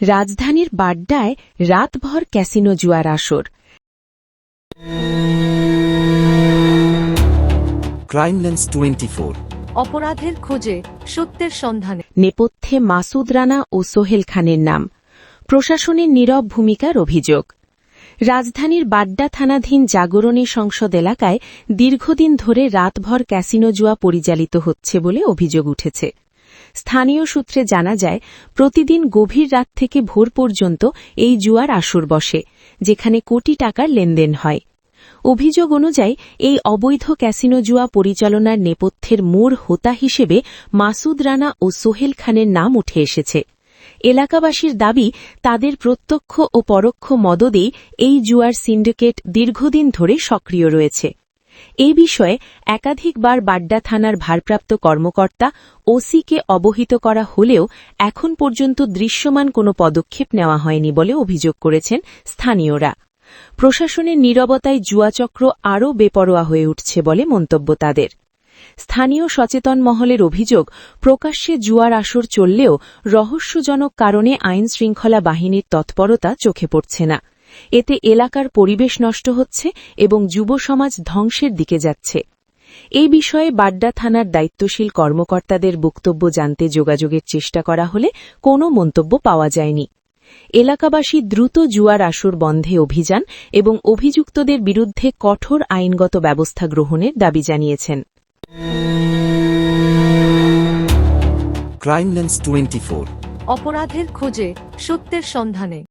রাজধানীর বাড্ডায় রাতভর ক্যাসিনো জুয়ার আসর। ক্রাইম লেন্স টোয়েন্টি ফোর অপরাধের খোঁজে সত্যের সন্ধানে। নেপথ্যে মাসুদ রানা ও সোহেল খানের নাম। প্রশাসনের নীরব ভূমিকার অভিযোগ। রাজধানীর বাড্ডা থানাধীন জাগরণী সংসদ এলাকায় দীর্ঘদিন ধরে রাতভর ক্যাসিনো জুয়া পরিচালিত হচ্ছে বলে অভিযোগ উঠেছে। স্থানীয় সূত্রে জানা যায়, প্রতিদিন গভীর রাত থেকে ভোর পর্যন্ত এই জুয়ার আসর বসে, যেখানে কোটি টাকার লেনদেন হয়। অভিযোগ অনুযায়ী, এই অবৈধ ক্যাসিনো জুয়া পরিচালনার নেপথ্যের মূল হোতা হিসেবে মাসুদ রানা ও সোহেল খানের নাম উঠে এসেছে। এলাকাবাসীর দাবি, তাদের প্রত্যক্ষ ও পরোক্ষ মদদেই এই জুয়ার সিন্ডিকেট দীর্ঘদিন ধরে সক্রিয় রয়েছে। এই বিষয়ে একাধিকবার বাড্ডা থানার ভারপ্রাপ্ত কর্মকর্তা ওসিকে অবহিত করা হলেও এখন পর্যন্ত দৃশ্যমান কোনো পদক্ষেপ নেওয়া হয়নি বলে অভিযোগ করেছেন স্থানীয়রা। প্রশাসনের নীরবতায় জুয়াচক্র আরও বেপরোয়া হয়ে উঠছে বলে মন্তব্য তাদের। স্থানীয় সচেতন মহলের অভিযোগ, প্রকাশ্যে জুয়ার আসর চললেও রহস্যজনক কারণে আইন শৃঙ্খলা বাহিনীর তৎপরতা চোখে পড়ছে না। এতে এলাকার পরিবেশ নষ্ট হচ্ছে এবং যুব সমাজ ধ্বংসের দিকে যাচ্ছে। এই বিষয়ে বাড্ডা থানার দায়িত্বশীল কর্মকর্তাদের বক্তব্য জানতে যোগাযোগের চেষ্টা করা হলে কোনো মন্তব্য পাওয়া যায়নি। এলাকাবাসী দ্রুত জুয়ার আসর বন্ধে অভিযান এবং অভিযুক্তদের বিরুদ্ধে কঠোর আইনগত ব্যবস্থা গ্রহণের দাবি জানিয়েছেন। টোয়েন্টি অপরাধের খোঁজে সত্যের সন্ধানে।